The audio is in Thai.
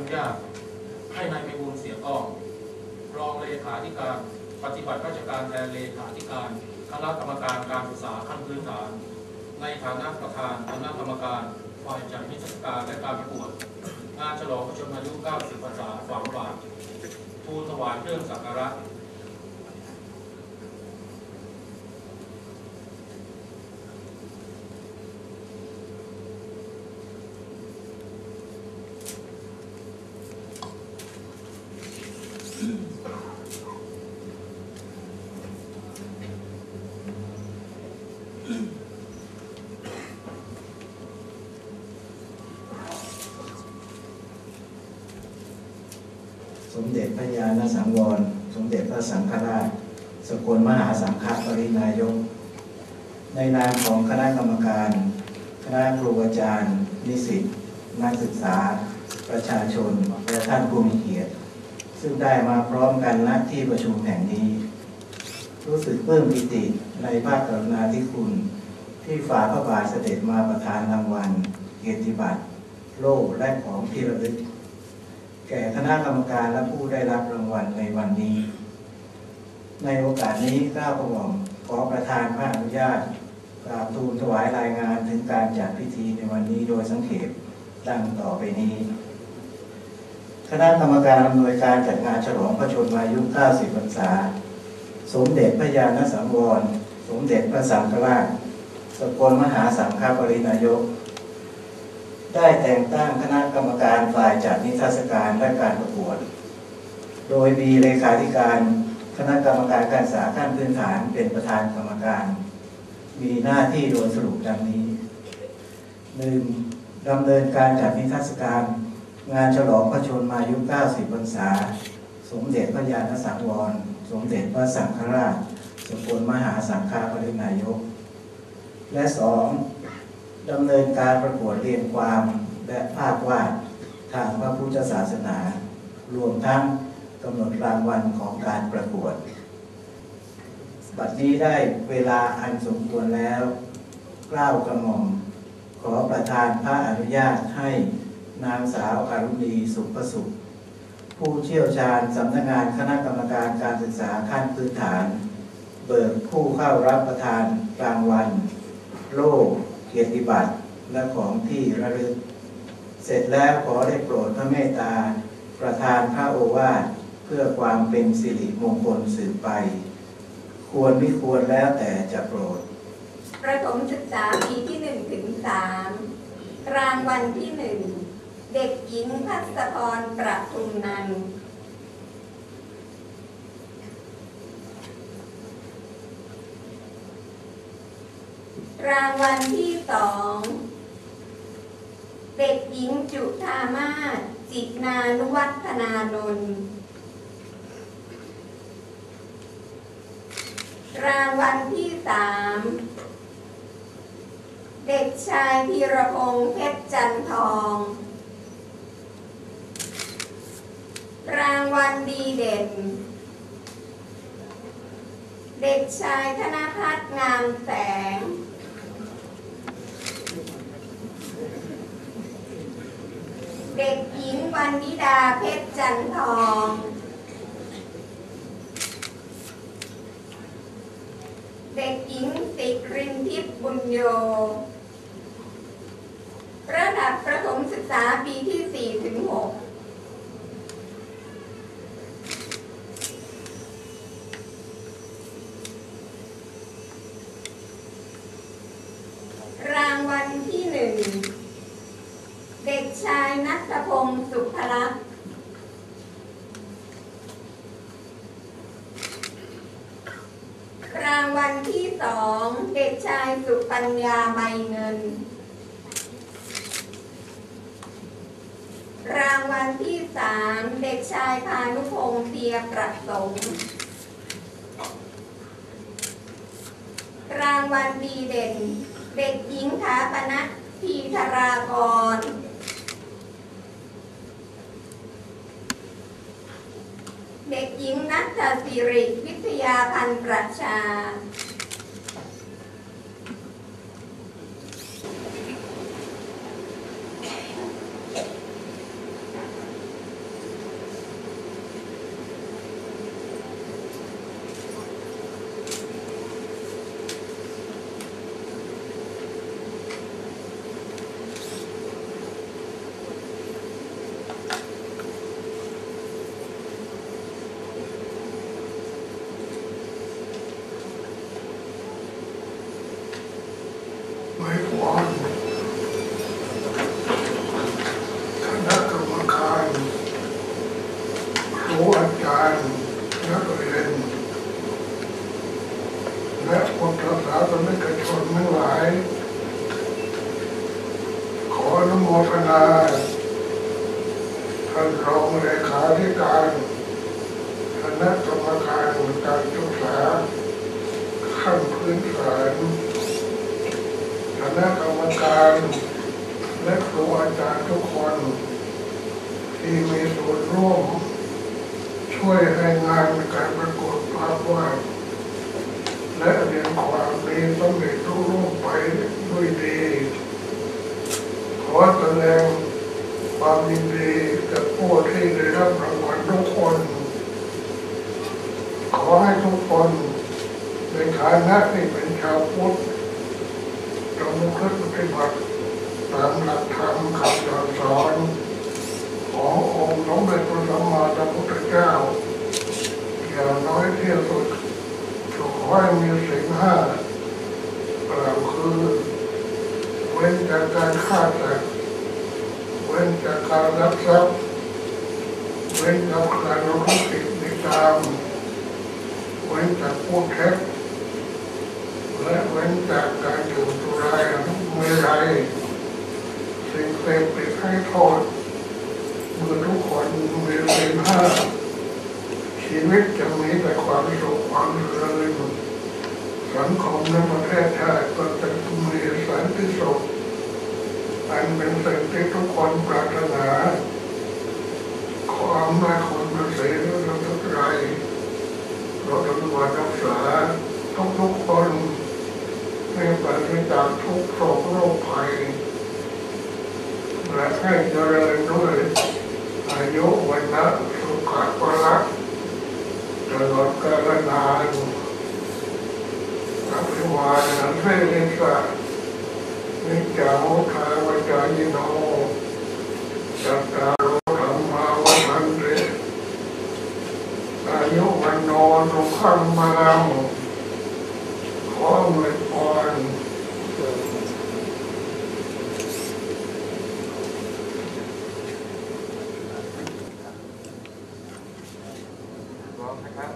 นุญาตให้นายไพบูลเสียอ้องรองเลขาธิการ ปฏิบัติราชการแทนเลขาธิการ คณะกรรมการการศึกษาขั้นพื้นฐาน ในฐานะประธานคณะกรรมการฝ่ายจัดนิทรรศการและการประกวดงานฉลองพระชนมายุ 90 พรรษาฝังบาททูลถวายเครื่องสักการะ เด็จพระญาณสังวร สมเด็จพระสังฆราช สกลมหาสังฆปรินายก ในนามของคณะกรรมการ คณะครูอาจารย์ นิสิต นักศึกษา ประชาชน และท่านผู้มีเกียรติ ซึ่งได้มาพร้อมกันณที่ประชุมแห่งนี้ รู้สึกปลื้มปิติในพระกรุณาธิคุณ ที่ฝ่าพระบาทเสด็จมาประทานรางวัล เกียรติบัตร โล่และของที่ระลึก แก่คณะกรรมการและผู้ได้รับรางวัลในวันนี้ ในโอกาสนี้ก้าวกระหม่อขอประทานพระอนุญาตกราบทูลถวายรายงานถึงการจัดพิธีในวันนี้โดยสังเขปดังต่อไปนี้ คณะกรรมการอำนวยการจัดงานฉลองพระชนมายุ 90 พรรษา สมเด็จพระญาณสังวร สมเด็จพระสังฆราชสกลมหาสังฆปรินายก ได้แต่งตั้งคณะกรรมการฝ่ายจัดนิทรรศการและการประกวด โดยมีเลขาธิการคณะกรรมการการศึกษาขั้นพื้นฐานเป็นประธานกรรมการ มีหน้าที่โดยสรุปดังนี้หนึ่งดำเนินการจัดนิทรรศการ งานฉลองพระชนมายุ 90 พรรษา สมเด็จพระญาณสังวร สมเด็จพระสังฆราชสกลมหาสังฆาปรินายก และสอง ดำเนินการประกวดเรียนความและภาพวาดทางพระพุทธศาสนา รวมทั้งกำหนดรางวัลของการประกวด บัดนี้ได้เวลาอันสมควรแล้วกล้าวกระหม่อม ขอประทานพระอนุญาตให้นางสาวอรุณีสุขประสุข ผู้เชี่ยวชาญสำนักงานคณะกรรมการการศึกษาขั้นพื้นฐาน เบิกผู้เข้ารับประทานรางวัล โล่เกียรติบัตรและของที่ระลึก เสร็จแล้วขอได้โปรดพระเมตตา ประทานพระโอวาทเพื่อความเป็นสิริมงคลสืบไป ควรไม่ควรแล้วแต่จะโปรด ประถมศึกษาปีที่หนึ่งถึงสามรางวัลที่หนึ่ง เด็กหญิงพัสพรประทุมนันท์ รางวัลที่สอง เด็กหญิงจุธามาศจิตนานุวัฒนานนท์รางวัลที่สามเด็กชายธีรพงษ์เพชรจันทอง รางวัลดีเด่น เด็กชายธนพัฒน์งามแสง เด็กหญิงวันนิดาเพชรจันทอง เด็กหญิงสิกรินทิพย์บุญโย ระดับประถมศึกษาปีที่4ถึง6 รางวัลที่ 1 เด็กชายนัทพงศ์สุภลักษณ์รางวัลที่สองเด็กชายสุปัญญาใบเงิน รางวัลที่สามเด็กชายพานุพงษ์เตียประสงค์รางวัลดีเด่น เด็กหญิงถาปนัทพีธรากร เด็กหญิงนัทสิริวิทยาพันธ์ประชา วานคณกรรมการรูอาจารย์นักเรียนแคนรักษาตนกชนทั้งหลขออนโมทนาท่านรองเลขาธิการ และครูอาจารย์ทุกคน ที่มีส่วนร่วม ช่วยให้งานการประกวดภาพวาดและเรียนความดีสำเร็จรุ่ร่วงไปด้วยดี ขอแสดงความยินดีกับผู้ที่ได้รับรางวัลทุกคน ขอให้ทุกคนในฐานะที่เป็นชาวพุทธจงประพฤติปฏิบัติ ตามหลักธรรมคำสั่งสอนขององค์สมเด็จพระสัมมาสัมพุทธเจ้าอย่างน้อยที่สุดขอให้มีสิ่งห้ากล่าวคือเว้นจากการฆ่าสัตว์เว้นจากการรักทรัพย์เว้นจากการรู้ผิดในตามเว้นจากพูดเท็จและเว้นจากการดื่มสุราเมื่อไรสิ่งเสพติด ให้โทษเมื่อทุกคนมีสิ่งห้าชีวิตจะมีแต่ความสุขความเจริญสังคมในประเทศชาติก็จะมีสันติสุขอันเป็นสิ่งที่ทุกคนปรารถนาความไม่คนมาเสียเราทุกไรเราต้องวัดรักษาทุกทุกคนให้ปราศจากทุกโศกโรคภัย ให้เจริญด้วยอายุวันนะสุขะพละตลอดกาลนานอภิวาทนาเสนิสะนิจจามุทาวจายโนจัตตา ร้อมนะครับ